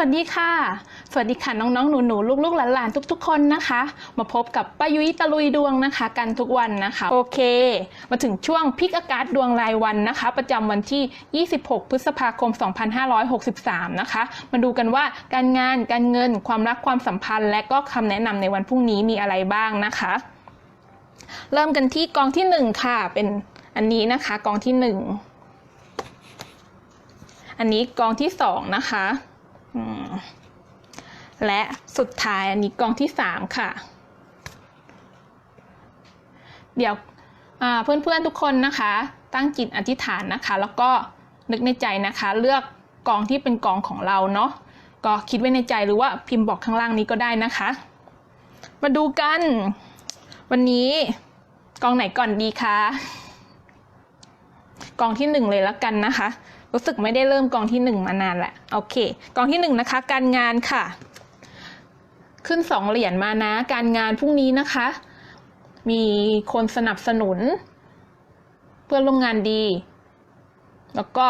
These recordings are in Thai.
วัสดีค่ะ สวัสดีค่ะน้องๆ หนูๆ ลูกๆ หลานๆ ทุก ๆ คนนะคะ มาพบกับป้ายุ้ยตะลุยดวงนะคะ กันทุกวันนะคะ โอเค มาถึงช่วงพิกอากาศดวงรายวันนะคะ ประจำวันที่ 26 พฤษภาคม 2563 นะคะ มาดูกันว่าการงานการเงินความรักความสัมพันธ์ และก็คำแนะนำในวันพรุ่งนี้มีอะไรบ้างนะคะ เริ่มกันที่กองที่หนึ่งค่ะ เป็นอันนี้นะคะกองที่หนึ่งอันนี้กองที่สองนะคะ และสุดท้ายอันนี้กองที่สามค่ะ เดี๋ยวเพื่อนๆทุกคนนะคะ ตั้งจิตอธิษฐานนะคะ แล้วก็นึกในใจนะคะ เลือกกองที่เป็นกองของเราเนาะก็คิดไว้ในใจหรือว่าพิมพ์บอกข้างล่างนี้ก็ได้นะคะ มาดูกัน วันนี้กองไหนก่อนดีคะกองที่หนึ่งเลยแล้วกันนะคะ รู้สึกไม่ได้เริ่มกองที่หนึ่งมานานแหละโอเค กองที่หนึ่งนะคะ การงานค่ะ ขึ้นสองเหรียญมานะ การงานพรุ่งนี้นะคะ มีคนสนับสนุน เพื่อนร่วมงานดี แล้วก็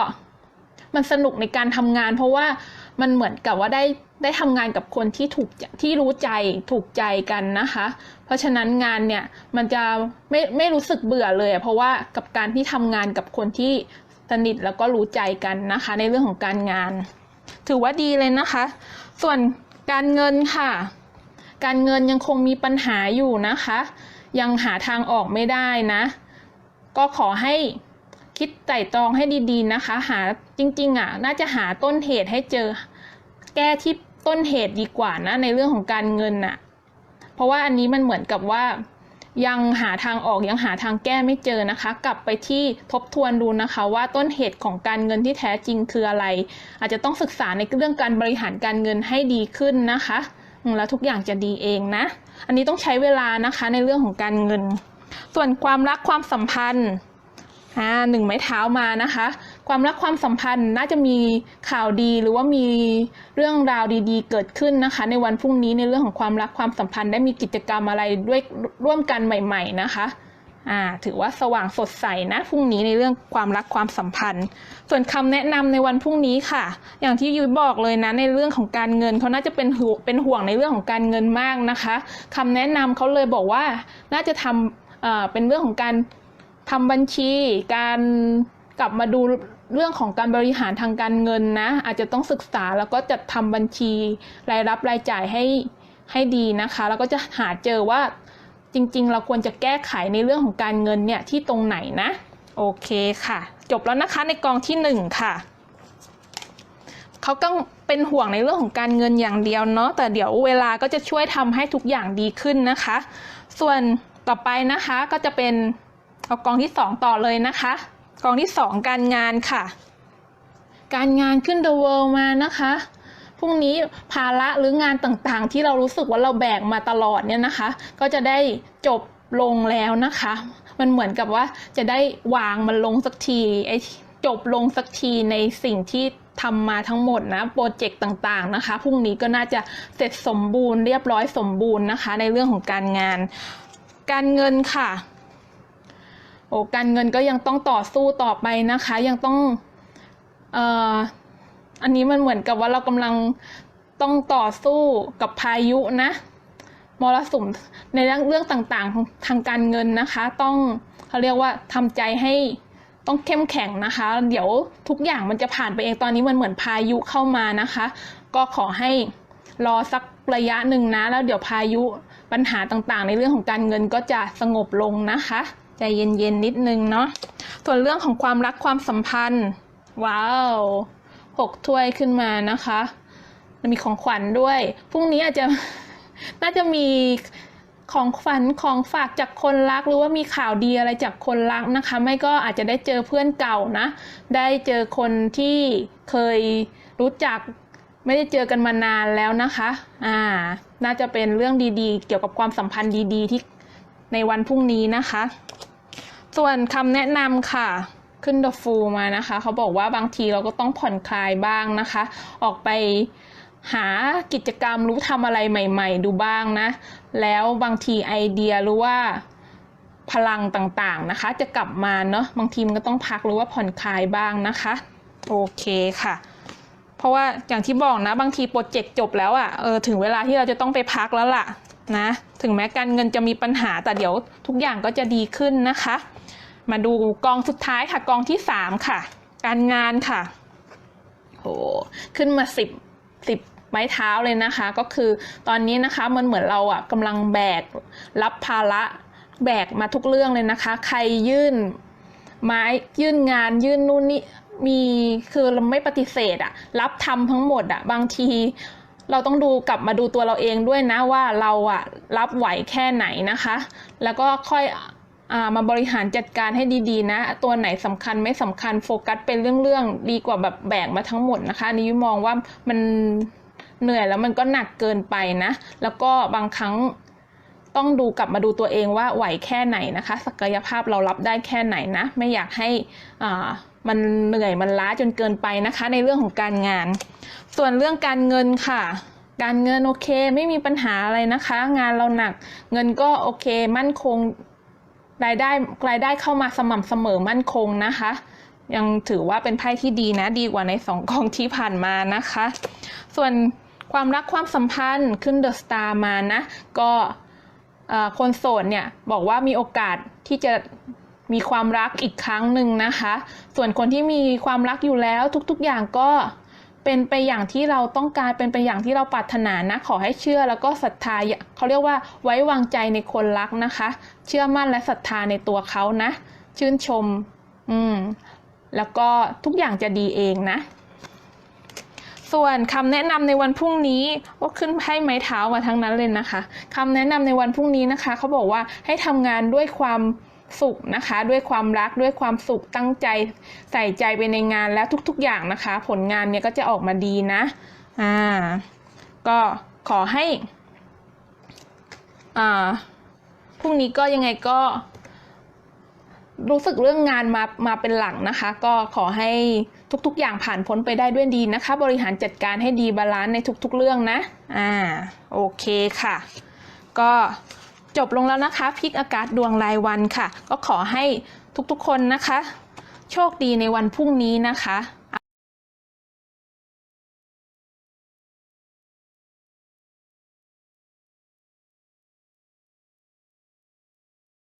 มันสนุกในการทำงาน เพราะว่ามันเหมือนกับว่าได้ได้ทำงานกับคนที่ถูกที่รู้ใจถูกใจกันนะคะ เพราะฉะนั้นงานเนี่ยมันจะไม่ไม่รู้สึกเบื่อเลย เพราะว่ากับการที่ทำงานกับคนที่ สนิทแล้วก็รู้ใจกันนะคะ ในเรื่องของการงาน ถือว่าดีเลยนะคะ ส่วนการเงินค่ะ การเงินยังคงมีปัญหาอยู่นะคะ ยังหาทางออกไม่ได้นะ ก็ขอให้คิดไตร่ตรองให้ดีๆนะคะ หาจริงๆอะน่าจะหาต้นเหตุให้เจอ แก้ที่ต้นเหตุดีกว่านะในเรื่องของการเงินน่ะ เพราะว่าอันนี้มันเหมือนกับว่า ยังหาทางออกยังหาทางแก้ไม่เจอนะคะ กลับไปที่ทบทวนดูนะคะ ว่าต้นเหตุของการเงินที่แท้จริงคืออะไร อาจจะต้องศึกษาในเรื่องการบริหารการเงินให้ดีขึ้นนะคะแล้วทุกอย่างจะดีเองนะ อันนี้ต้องใช้เวลานะคะในเรื่องของการเงิน ส่วนความรักความสัมพันธ์อ่าหนึ่งไม้เท้ามานะคะ ความรักความสัมพันธ์น่าจะมีข่าวดีหรือว่ามีเรื่องราวดีๆ เกิดขึ้นนะคะ ในวันพรุ่งนี้ในเรื่องของความรักความสัมพันธ์ได้มีกิจกรรมอะไรด้วยร่วมกันใหม่ ๆนะคะอ่าถือว่าสว่างสดใสนะพรุ่งนี้ในเรื่องความรักความสัมพันธ์ ส่วนคำแนะนำในวันพรุ่งนี้ค่ะ อย่างที่ยุ้ยบอกเลยนะในเรื่องของการเงินเขาน่าจะเป็นห่วงเป็นห่วงในเรื่องของการเงินมากนะคะคำแนะนำเขาเลยบอกว่าน่าจะทำอ่อเป็นเรื่องของการทำบัญชี การกลับมาดู เรื่องของการบริหารทางการเงินนะ อาจจะต้องศึกษาแล้วก็จัดทำบัญชีรายรับรายจ่ายให้ให้ดีนะคะ แล้วก็จะหาเจอว่าจริงๆ เราควรจะแก้ไขในเรื่องของการเงินเนี่ยที่ตรงไหนนะ โอเคค่ะ จบแล้วนะคะในกองที่หนึ่งค่ะเขาก็เป็นห่วงในเรื่องของการเงินอย่างเดียวเนาะแต่เดี๋ยวเวลาก็จะช่วยทำให้ทุกอย่างดีขึ้นนะคะ ส่วนต่อไปนะคะก็จะเป็นเอากองที่สองต่อเลยนะคะ กองที่สองการงานค่ะ การงานขึ้น The World มานะคะพรุ่งนี้ภาระหรืองานต่างๆ ที่เรารู้สึกว่าเราแบกมาตลอดเนี่ยนะคะ ก็จะได้จบลงแล้วนะคะ มันเหมือนกับว่าจะได้วางมันลงสักทีไอ้จบลงสักทีในสิ่งที่ทำมาทั้งหมดนะโปรเจกต์ต่างๆนะคะพรุ่งนี้ก็น่าจะเสร็จสมบูรณ์เรียบร้อยสมบูรณ์นะคะ ในเรื่องของการงาน การเงินค่ะ โอ้การเงินก็ยังต้องต่อสู้ต่อไปนะคะ ยังต้องเอ่ออันนี้มันเหมือนกับว่าเรากำลังต้องต่อสู้กับพายุนะมรสุมในเรื่องเรื่องต่างๆทางการเงินนะคะ ต้องเขาเรียกว่าทำใจให้ต้องเข้มแข็งนะคะ เดี๋ยวทุกอย่างมันจะผ่านไปเองตอนนี้มันเหมือนพายุเข้ามานะคะ ก็ขอให้รอสักระยะหนึ่งนะ แล้วเดี๋ยวพายุปัญหาต่างๆ ในเรื่องของการเงินก็จะสงบลงนะคะ ใจเย็นๆนิดนึงเนาะส่วนเรื่องของความรักความสัมพันธ์ ว้าวหกถ้วยขึ้นมานะคะมีของขวัญด้วย พรุ่งนี้อาจจะน่าจะมีของขวัญของฝากจากคนรักหรือว่ามีข่าวดีอะไรจากคนรักนะคะ ไม่ก็อาจจะได้เจอเพื่อนเก่านะ ได้เจอคนที่เคยรู้จักไม่ได้เจอกันมานานแล้วนะคะ อ่า น่าจะเป็นเรื่องดีๆ เกี่ยวกับความสัมพันธ์ดีๆที่ในวันพรุ่งนี้นะคะ ส่วนคำแนะนำค่ะขึ้น The Full มานะคะ เขาบอกว่าบางทีเราก็ต้องผ่อนคลายบ้างนะคะ ออกไปหากิจกรรมรู้ทำอะไรใหม่ ๆ ดูบ้างนะ แล้วบางทีไอเดียหรือว่าพลังต่างๆนะคะ จะกลับมาเนาะบางทีมันก็ต้องพักหรือว่าผ่อนคลายบ้างนะคะ โอเคค่ะ เพราะว่าอย่างที่บอกนะบางทีโปรเจกต์จบแล้วอะ่ะเออถึงเวลาที่เราจะต้องไปพักแล้วล่ะนะ ถึงแม้การเงินจะมีปัญหาแต่เดี๋ยวทุกอย่างก็จะดีขึ้นนะคะ มาดูกองสุดท้ายค่ะ กองที่สามค่ะ การงานค่ะ โห ขึ้นมาสิบสิบไม้เท้าเลยนะคะ ก็คือตอนนี้นะคะมันเหมือนเราอะกำลังแบกรับภาระแบกมาทุกเรื่องเลยนะคะ ใครยื่นไม้ยื่นงานยื่นนู่นนี่มีคือเราไม่ปฏิเสธอะรับทำทั้งหมดอะบางทีเราต้องดูกลับมาดูตัวเราเองด้วยนะว่าเราอะรับไหวแค่ไหนนะคะ แล้วก็ค่อย มาบริหารจัดการให้ดีๆ นะ ตัวไหนสำคัญไม่สำคัญโฟกัสเป็นเรื่องๆ ดีกว่าแบบแบกมาทั้งหมดนะคะอันนี้ยุ้ยมองว่ามันเหนื่อยแล้วมันก็หนักเกินไปนะ แล้วก็บางครั้งต้องดูกลับมาดูตัวเองว่าไหวแค่ไหนนะคะ ศักยภาพเรารับได้แค่ไหนนะ ไม่อยากให้อ่ามันเหนื่อยมันล้าจนเกินไปนะคะ ในเรื่องของการงาน ส่วนเรื่องการเงินค่ะการเงินโอเคไม่มีปัญหาอะไรนะคะ งานเราหนักเงินก็โอเคมั่นคง รายได้รายได้เข้ามาสม่ำเสมอมั่นคงนะคะ ยังถือว่าเป็นไพ่ที่ดีนะดีกว่าในสองกองที่ผ่านมานะคะ ส่วนความรักความสัมพันธ์ขึ้นเดอะสตาร์มานะ ก็คนโสดเนี่ยบอกว่ามีโอกาสที่จะมีความรักอีกครั้งหนึ่งนะคะ ส่วนคนที่มีความรักอยู่แล้วทุกๆอย่างก็ เป็นไปอย่างที่เราต้องการเป็นไปอย่างที่เราปรารถนานะ ขอให้เชื่อแล้วก็ศรัทธาเขาเรียกว่าไว้วางใจในคนรักนะคะ เชื่อมั่นและศรัทธาในตัวเขานะ ชื่นชม อืม แล้วก็ทุกอย่างจะดีเองนะ ส่วนคำแนะนำในวันพรุ่งนี้ก็ขึ้นให้ไม้เท้ามาทั้งนั้นเลยนะคะคำแนะนำในวันพรุ่งนี้นะคะเขาบอกว่าให้ทำงานด้วยความ สุขนะคะ ด้วยความรักด้วยความสุขตั้งใจใส่ใจไปในงานแล้วทุกๆอย่างนะคะ ผลงานเนี่ยก็จะออกมาดีนะอ่าก็ขอให้อ่าพรุ่งนี้ก็ยังไงก็ รู้สึกเรื่องงานมามาเป็นหลักนะคะ ก็ขอให้ทุก ๆ อย่างผ่านพ้นไปได้ด้วยดีนะคะ บริหารจัดการให้ดีบาลานซ์ในทุก ๆ เรื่องนะอ่าโอเคค่ะ ก็ จบลงแล้วนะคะพลิกอากาศดวงรายวันค่ะ ก็ขอให้ทุกๆคนนะคะ โชคดีในวันพรุ่งนี้นะคะ